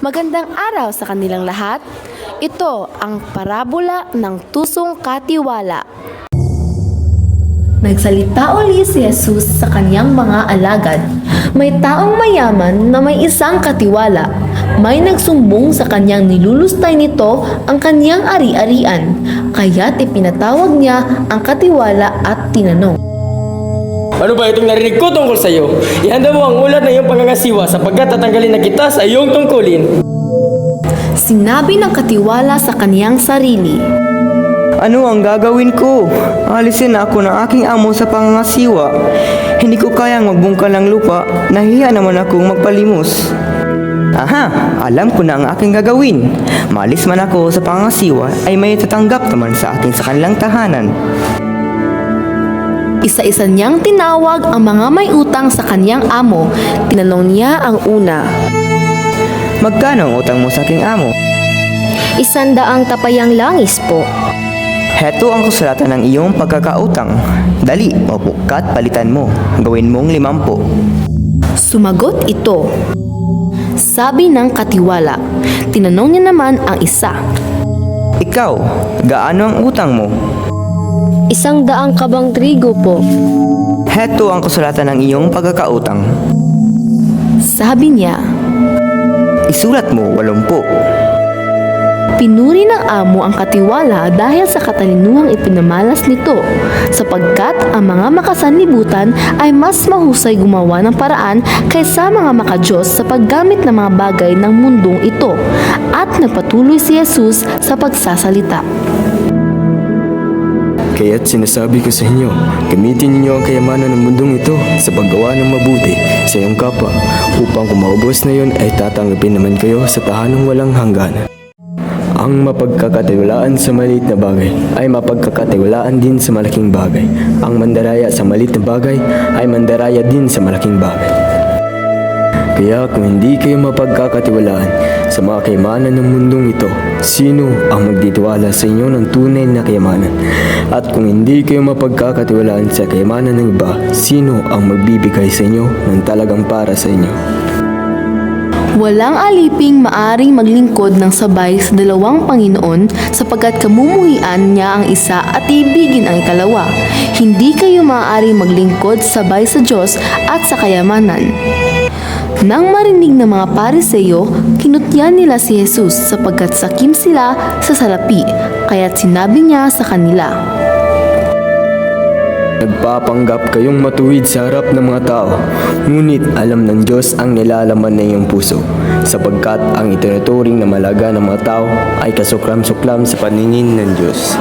Magandang araw sa kanilang lahat. Ito ang parabola ng tusong katiwala. Nagsalita uli si Jesus sa kanyang mga alagad. May taong mayaman na may isang katiwala. May nagsumbong sa kanyang nilulustay nito ang kanyang ari-arian. Kaya't ipinatawag niya ang katiwala at tinanong. Ano ba itong narinig ko tungkol sa iyo? Ihanda mo ang ulat ng iyong pangangasiwa sapagkat tatanggalin na kita sa iyong tungkulin. Sinabi ng katiwala sa kaniyang sarili. Ano ang gagawin ko? Alisin na ako ng aking amo sa pangangasiwa. Hindi ko kayang magbungkal ng lupa. Nahiya naman akong magpalimos. Aha, alam ko na ang aking gagawin. Malis man ako sa pangangasiwa ay may tatanggap naman sa akin sa kanilang tahanan. Isa-isa niyang tinawag ang mga may utang sa kaniyang amo. Tinanong niya ang una. Magkano ang utang mo sa aking amo? Isandaang tapayang langis po. Heto ang kasulatan ng iyong pagkakautang. Dali, opo, kat palitan mo. Gawin mong limampo. Sumagot ito. Sabi ng katiwala. Tinanong niya naman ang isa. Ikaw, gaano ang utang mo? Isang daang kabang trigo po. Heto ang kasulatan ng iyong pagkakautang. Sabi niya. Isulat mo, walumpo. Pinuri ng amo ang katiwala dahil sa katalinuhang ipinamalas nito, sapagkat ang mga makasanlibutan ay mas mahusay gumawa ng paraan kaysa mga makajos sa paggamit ng mga bagay ng mundong ito, at nagpatuloy si Jesus sa pagsasalita. Kaya't sinasabi ko sa inyo, gamitin ninyo ang kayamanan ng mundong ito sa paggawa ng mabuti sa iyong kapwa, upang kung maubos na yon ay tatanggapin naman kayo sa tahanang walang hangganan. Ang mapagkakatiwalaan sa maliit na bagay ay mapagkakatiwalaan din sa malaking bagay. Ang mandaraya sa maliit na bagay ay mandaraya din sa malaking bagay. Kaya kung hindi kayo mapagkakatiwalaan sa mga kayamanan ng mundong ito, sino ang magtitiwala sa inyo ng tunay na kayamanan? At kung hindi kayo mapagkakatiwalaan sa kayamanan ng iba, sino ang magbibigay sa inyo ng talagang para sa inyo? Walang aliping maaring maglingkod ng sabay sa dalawang Panginoon sapagkat kamumuhian niya ang isa at ibigin ang ikalawa. Hindi kayo maaaring maglingkod sabay sa Diyos at sa kayamanan. Nang marinig ng mga pariseyo, kinutyan nila si Jesus sapagkat sakim sila sa salapi, kaya't sinabi niya sa kanila. Nagpapanggap kayong matuwid sa harap ng mga tao, ngunit alam ng Diyos ang nilalaman ng iyong puso, sapagkat ang itinuturing na malaga ng mga tao ay kasuklam-suklam sa paningin ng Diyos.